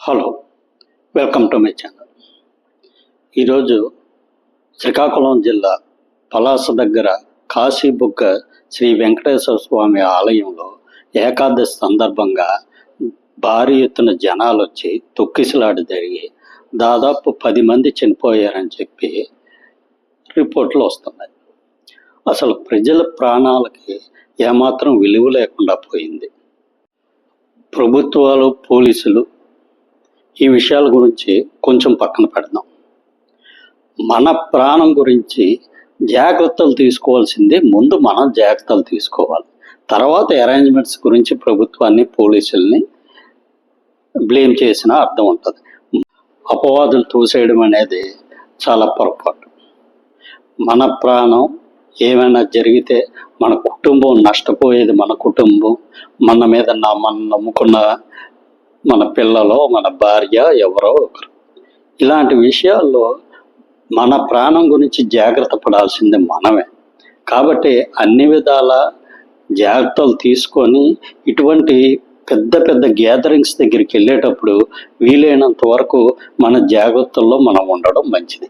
Hello welcome to my channel. ఈరోజు శ్రీకాకుళం జిల్లా పలాస దగ్గర కాశీబుగ్గ శ్రీ వెంకటేశ్వర స్వామి ఆలయంలో ఏకాదశి సందర్భంగా భారీ ఎత్తున జనాలు వచ్చి తొక్కిసలాడి జరిగి దాదాపు పది మంది చనిపోయారని చెప్పి రిపోర్ట్లు వస్తున్నాయి. అసలు ప్రజల ప్రాణాలకి ఏమాత్రం విలువ లేకుండా పోయింది. ప్రభుత్వాలు పోలీసులు ఈ విషయాల గురించి కొంచెం పక్కన పెడదాం. మన ప్రాణం గురించి జాగ్రత్తలు తీసుకోవాల్సిందే. ముందు మనం జాగ్రత్తలు తీసుకోవాలి. తర్వాత అరేంజ్మెంట్స్ గురించి ప్రభుత్వాన్ని పోలీసుల్ని బ్లేమ్ చేసిన అర్థం ఉంటుంది. అపవాదులు తోసేయడం అనేది చాలా పొరపాటు. మన ప్రాణం ఏమైనా జరిగితే మన కుటుంబం నష్టపోయేది మన కుటుంబం. మన మీద నా మన నమ్ముకున్న మన పిల్లలు మన భార్య ఎవరో ఒకరు. ఇలాంటి విషయాల్లో మన ప్రాణం గురించి జాగ్రత్త పడాల్సింది మనమే. కాబట్టి అన్ని విధాల జాగ్రత్తలు తీసుకొని ఇటువంటి పెద్ద పెద్ద గ్యాదరింగ్స్ దగ్గరికి వెళ్ళేటప్పుడు వీలైనంత వరకు మన జాగ్రత్తల్లో మనం ఉండడం మంచిది.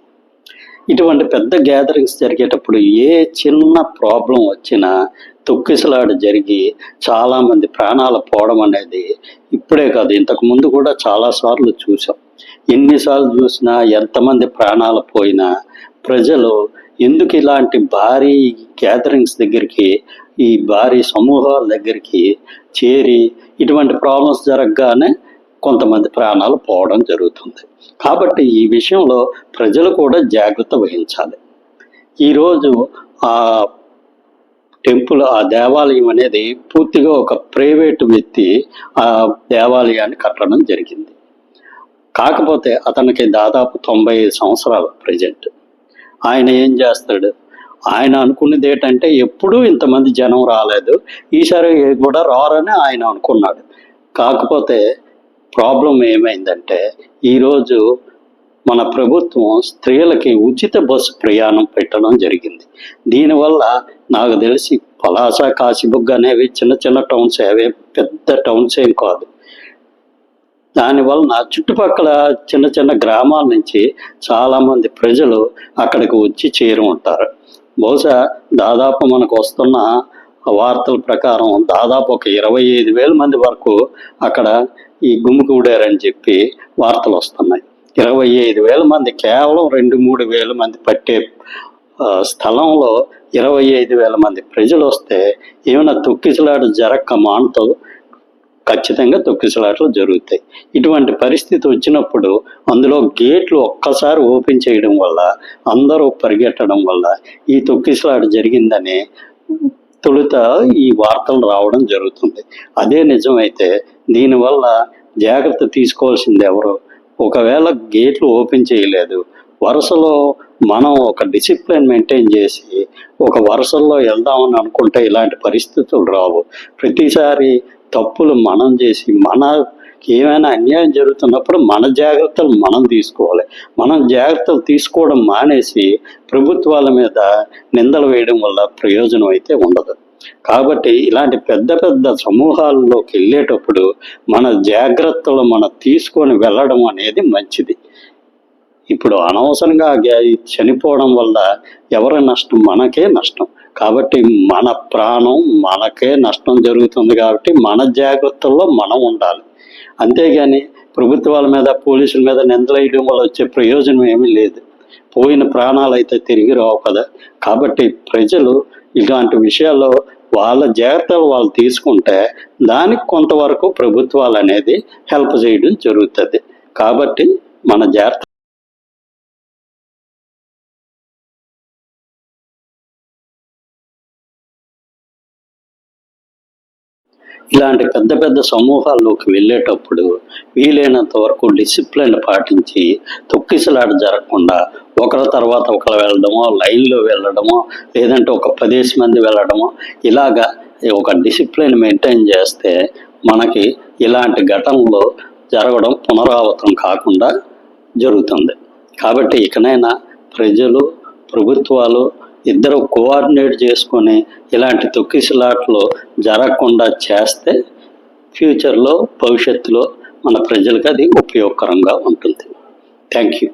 ఇటువంటి పెద్ద గ్యాదరింగ్స్ జరిగేటప్పుడు ఏ చిన్న ప్రాబ్లం వచ్చినా తొక్కిసలాట జరిగి చాలామంది ప్రాణాలు పోవడం అనేది ఇప్పుడే కాదు. ఇంతకుముందు కూడా చాలాసార్లు చూసాం. ఎన్నిసార్లు చూసినా ఎంతమంది ప్రాణాలు పోయినా ప్రజలు ఎందుకు ఇలాంటి భారీ గ్యాదరింగ్స్ దగ్గరికి ఈ భారీ సమూహాల దగ్గరికి చేరి ఇటువంటి ప్రాబ్లమ్స్ జరగగానే కొంతమంది ప్రాణాలు పోవడం జరుగుతుంది. కాబట్టి ఈ విషయంలో ప్రజలు కూడా జాగ్రత్త వహించాలి. ఈరోజు ఆ టెంపుల్ ఆ దేవాలయం అనేది పూర్తిగా ఒక ప్రైవేటు వ్యక్తి ఆ దేవాలయాన్ని కట్టడం జరిగింది. కాకపోతే అతనికి దాదాపు తొంభై ఐదు సంవత్సరాలు ప్రజెంట్. ఆయన ఏం చేస్తాడు? ఆయన అనుకున్నది ఏంటంటే ఎప్పుడూ ఇంతమంది జనం రాలేదు. ఈసారి కూడా రారని ఆయన అనుకున్నాడు. కాకపోతే ప్రాబ్లం ఏమైందంటే ఈరోజు మన ప్రభుత్వం స్త్రీలకి ఉచిత బస్సు ప్రయాణం పెట్టడం జరిగింది. దీనివల్ల నాకు తెలిసి పలాస కాశీబుగ్గ అనేవి చిన్న చిన్న టౌన్స్ అవే పెద్ద టౌన్స్ ఏం కాదు. దానివల్ల చుట్టుపక్కల చిన్న చిన్న గ్రామాల నుంచి చాలామంది ప్రజలు అక్కడికి వచ్చి చేరి ఉంటారు బహుశా దాదాపు మనకు వస్తున్న వార్తల ప్రకారం దాదాపు ఒక ఇరవై ఐదు వేల మంది వరకు అక్కడ ఈ గుమిగూడారని చెప్పి వార్తలు వస్తున్నాయి. ఇరవై ఐదు వేల మంది కేవలం రెండు మూడు వేల మంది పట్టే స్థలంలో ఇరవై ఐదు వేల మంది ప్రజలు వస్తే ఏమైనా తొక్కిసలాట జరక్క మానతో ఖచ్చితంగా తొక్కిసలాటలు జరుగుతాయి. ఇటువంటి పరిస్థితి వచ్చినప్పుడు అందులో గేట్లు ఒక్కసారి ఓపెన్ చేయడం వల్ల అందరూ పరిగెట్టడం వల్ల ఈ తొక్కిసలాట జరిగిందని తొలుత ఈ వార్తలు రావడం జరుగుతుంది. అదే నిజమైతే దీనివల్ల జాగ్రత్త తీసుకోవాల్సింది ఎవరు? ఒకవేళ గేట్లు ఓపెన్ చేయలేదు వరుసలో మనం ఒక డిసిప్లిన్ మెయింటైన్ చేసి ఒక వరుసల్లో వెళ్దామని అనుకుంటే ఇలాంటి పరిస్థితులు రావు. ప్రతిసారి తప్పులు మనం చేసి మన ఏమైనా అన్యాయం జరుగుతున్నప్పుడు మన జాగ్రత్తలు మనం తీసుకోవాలి. మనం జాగ్రత్తలు తీసుకోవడం మానేసి ప్రభుత్వాల మీద నిందలు వేయడం వల్ల ప్రయోజనం అయితే ఉండదు. కాబట్టి ఇలాంటి పెద్ద పెద్ద సమూహాల్లోకి వెళ్ళేటప్పుడు మన జాగ్రత్తలు మనం తీసుకొని వెళ్ళడం అనేది మంచిది. ఇప్పుడు అనవసరంగా చనిపోవడం వల్ల ఎవరి నష్టం మనకే నష్టం. కాబట్టి మన ప్రాణం మనకే నష్టం జరుగుతుంది కాబట్టి మన జాగ్రత్తల్లో మనం ఉండాలి. అంతేగాని ప్రభుత్వాల మీద పోలీసుల మీద నిందలేయడం వల్ల వచ్చే ప్రయోజనం ఏమీ లేదు. పోయిన ప్రాణాలు అయితే తిరిగి రావు కదా. కాబట్టి ప్రజలు ఇలాంటి విషయాల్లో వాళ్ళ జాగ్రత్తలు వాళ్ళు తీసుకుంటే దానికి కొంతవరకు ప్రభుత్వాలు అనేది హెల్ప్ చేయడం జరుగుతుంది. కాబట్టి మన జాగ్రత్త ఇలాంటి పెద్ద పెద్ద సమూహాల్లోకి వెళ్ళేటప్పుడు వీలైనంత వరకు డిసిప్లిన్ పాటించి తొక్కిసలాట జరగకుండా ఒకరి తర్వాత ఒకరు వెళ్ళడమో లైన్లో వెళ్ళడమో లేదంటే ఒక పదేసి మంది వెళ్ళడమో ఇలాగా ఒక డిసిప్లిన్ మెయింటైన్ చేస్తే మనకి ఇలాంటి ఘటనలు జరగడం పునరావృతం కాకుండా జరుగుతుంది. కాబట్టి ఇకనైనా ప్రజలు ప్రభుత్వాలు ఇద్దరు కోఆర్డినేట్ చేసుకొని ఇలాంటి తొక్కిసలాట్లు జరగకుండా చేస్తే ఫ్యూచర్లో భవిష్యత్తులో మన ప్రజలకు అది ఉపయోగకరంగా ఉంటుంది. Thank you